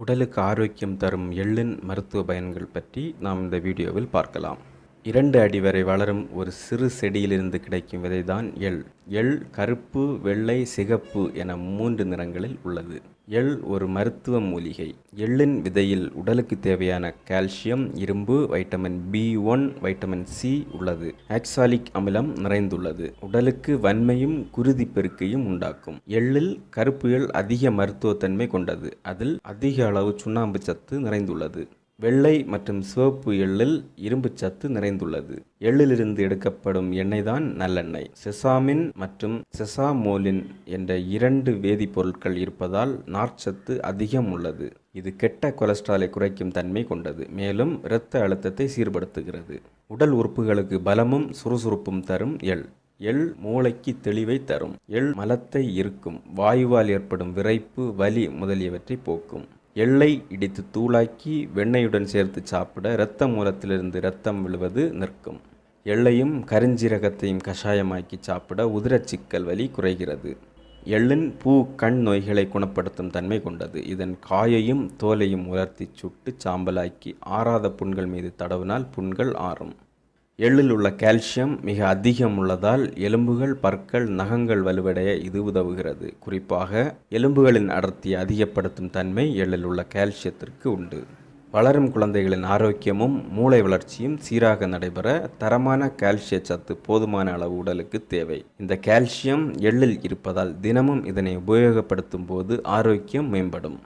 உடலுக்கு ஆரோக்கியம் தரும் எள்ளின் மருத்துவ பயன்கள் பற்றி நாம் இந்த வீடியோவில் பார்க்கலாம். இரண்டு அடி வரை வளரும் ஒரு சிறு செடியிலிருந்து கிடைக்கும் விதைதான் எள். எள் கருப்பு வெள்ளை சிகப்பு என மூன்று நிறங்களில் உள்ளது. எள் ஒரு மருத்துவ மூலிகை. எள்ளின் விதையில் உடலுக்கு தேவையான கால்சியம் இரும்பு vitamin B one vitamin C உள்ளது. ஆக்சாலிக் அமிலம் நிறைந்துள்ளது. உடலுக்கு வன்மையும் குருதி பெருக்கையும் உண்டாக்கும். எள்ளில் கருப்பு எள் அதிக மருத்துவத்தன்மை கொண்டது. அதில் அதிக அளவு சுண்ணாம்பு சத்து நிறைந்துள்ளது. வெள்ளை மற்றும் சிவப்பு எள்ளில் இரும்பு சத்து நிறைந்துள்ளது. எள்ளிலிருந்து எடுக்கப்படும் எண்ணெய் தான் நல்லெண்ணெய். செசாமின் மற்றும் செசாமோலின் என்ற இரண்டு வேதிப்பொருட்கள் இருப்பதால் நார்ச்சத்து அதிகம் உள்ளது. இது கெட்ட கொலஸ்ட்ராலை குறைக்கும் தன்மை கொண்டது மேலும் இரத்த அழுத்தத்தை சீர்படுத்துகிறது. உடல் உறுப்புகளுக்கு பலமும் சுறுசுறுப்பும் தரும் எள். எள் மூளைக்கு தெளிவை தரும். எள் மலத்தை இருக்கும் வாயுவால் ஏற்படும் விரைப்பு வலி முதலியவற்றை போக்கும். எள்ளை இடித்து தூளாக்கி வெண்ணெயுடன் சேர்த்து சாப்பிட இரத்த மூலத்திலிருந்து இரத்தம் விழுவது நிற்கும். எள்ளையும் கருஞ்சீரகத்தையும் கஷாயமாக்கி சாப்பிட உதிரச்சிக்கல் வலி குறைகிறது. எள்ளின் பூ கண் நோய்களை குணப்படுத்தும் தன்மை கொண்டது. இதன் காயையும் தோலையும் உலர்த்தி சுட்டு சாம்பலாக்கி ஆறாத புண்கள் மீது தடவினால் புண்கள் ஆறும். எள்ளில் உள்ள கால்சியம் மிக அதிகம் உள்ளதால் எலும்புகள் பற்கள் நகங்கள் வலுவடைய இது உதவுகிறது. குறிப்பாக எலும்புகளின் அடர்த்தியை அதிகப்படுத்தும் தன்மை எள்ளில் உள்ள கால்சியத்திற்கு உண்டு. வளரும் குழந்தைகளின் ஆரோக்கியமும் மூளை வளர்ச்சியும் சீராக நடைபெற தரமான கால்சிய சத்து போதுமான அளவு உடலுக்கு தேவை. இந்த கால்சியம் எள்ளில் இருப்பதால் தினமும் இதனை உபயோகப்படுத்தும் போது ஆரோக்கியம் மேம்படும்.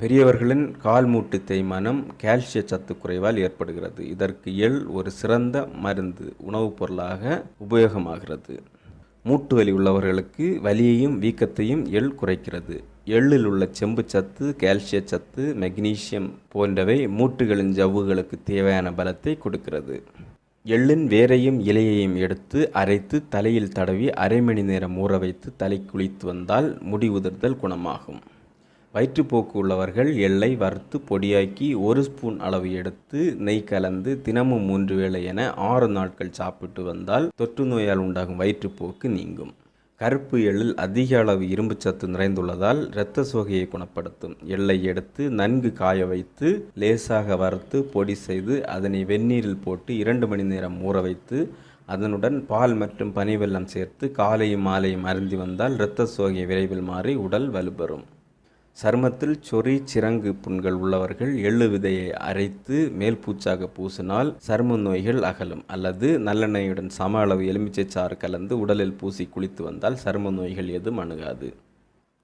பெரியவர்களின் கால் மூட்டு தேய்மானம் கால்சிய சத்து குறைவால் ஏற்படுகிறது. இதற்கு எள் ஒரு சிறந்த மருந்து உணவுப் பொருளாக உபயோகமாகிறது. மூட்டு வலி உள்ளவர்களுக்கு வலியையும் வீக்கத்தையும் எள் குறைக்கிறது. எள்ளில் உள்ள செம்பு சத்து கால்சிய சத்து மெக்னீசியம் போன்றவை மூட்டுகளின் ஜவ்வுகளுக்கு தேவையான பலத்தை கொடுக்கிறது. எள்ளின் வேரையும் இலையையும் எடுத்து அரைத்து தலையில் தடவி அரை மணி நேரம் ஊற வைத்து தலை குளித்து வந்தால் முடி உதிர்தல் குணமாகும். வயிற்றுப்போக்கு உள்ளவர்கள் எள்ளை வறுத்து பொடியாக்கி ஒரு ஸ்பூன் அளவு எடுத்து நெய் கலந்து தினமும் மூன்று வேளை என ஆறு நாட்கள் சாப்பிட்டு வந்தால் தொற்று நோயால் உண்டாகும் வயிற்றுப்போக்கு நீங்கும். கருப்பு எள்ளில் அதிக அளவு இரும்பு சத்து நிறைந்துள்ளதால் இரத்த சோகையை குணப்படுத்தும். எள்ளை எடுத்து நன்கு காய வைத்து லேசாக வறுத்து பொடி செய்து அதனை வெந்நீரில் போட்டு இரண்டு மணி நேரம் ஊற வைத்து அதனுடன் பால் மற்றும் பனிவெல்லம் சேர்த்து காலையும் மாலையும் அருந்தி வந்தால் இரத்த சோகை விரைவில் மாறி உடல் வலுப்பெறும். சருமத்தில் சொறி சிறங்கு புண்கள் உள்ளவர்கள் எள்ளு விதையை அரைத்து மேல் பூச்சாக பூசினால் சரும நோய்கள் அகலும். அல்லது நல்லெண்ணெயுடன் சம அளவு எலுமிச்சை சாறு கலந்து உடலில் பூசி குளித்து வந்தால் சரும நோய்கள் எதுவும் அணுகாது.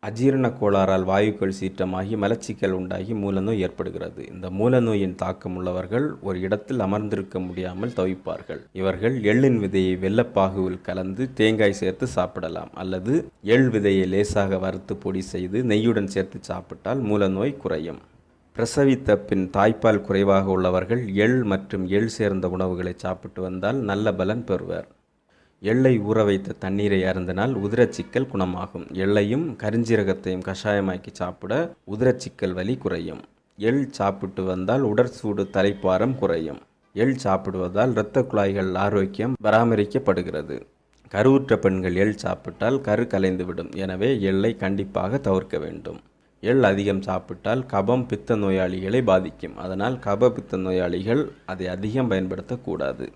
அஜீரண கோளாறால் வாயுக்கள் சீற்றமாகி மலச்சிக்கல் உண்டாகி மூலநோய் ஏற்படுகிறது. இந்த மூலநோயின் தாக்கம் உள்ளவர்கள் ஒரு இடத்தில் அமர்ந்திருக்க முடியாமல் தவிப்பார்கள். இவர்கள் எள்ளின் விதையை வெள்ளப்பாகுவில் கலந்து தேங்காய் சேர்த்து சாப்பிடலாம் அல்லது எள் விதையை லேசாக வறுத்து பொடி செய்து நெய்யுடன் சேர்த்து சாப்பிட்டால் மூலநோய் குறையும். பிரசவித்த பின் தாய்ப்பால் குறைவாக உள்ளவர்கள் எள் மற்றும் எள் சேர்ந்த உணவுகளை சாப்பிட்டு வந்தால் நல்ல பலன் பெறுவர். எள்ளை ஊற வைத்த தண்ணீரை அருந்தினால் உதிரச்சிக்கல் குணமாகும். எள்ளையும் கருஞ்சீரகத்தையும் கஷாயமாக்கி சாப்பிட உதிரச்சிக்கல் வலி குறையும். எள் சாப்பிட்டு வந்தால் உடற்சூடு தலைப்பாரம் குறையும். எள் சாப்பிடுவதால் இரத்த குழாய்கள் ஆரோக்கியம் பராமரிக்கப்படுகிறது. கருவுற்ற பெண்கள் எள் சாப்பிட்டால் கரு கலைந்துவிடும். எனவே எள்ளை கண்டிப்பாக தவிர்க்க வேண்டும். எள் அதிகம் சாப்பிட்டால் கபம் பித்த நோயாளிகளை பாதிக்கும். அதனால் கப பித்த நோயாளிகள் அதை அதிகம் பயன்படுத்தக்கூடாது.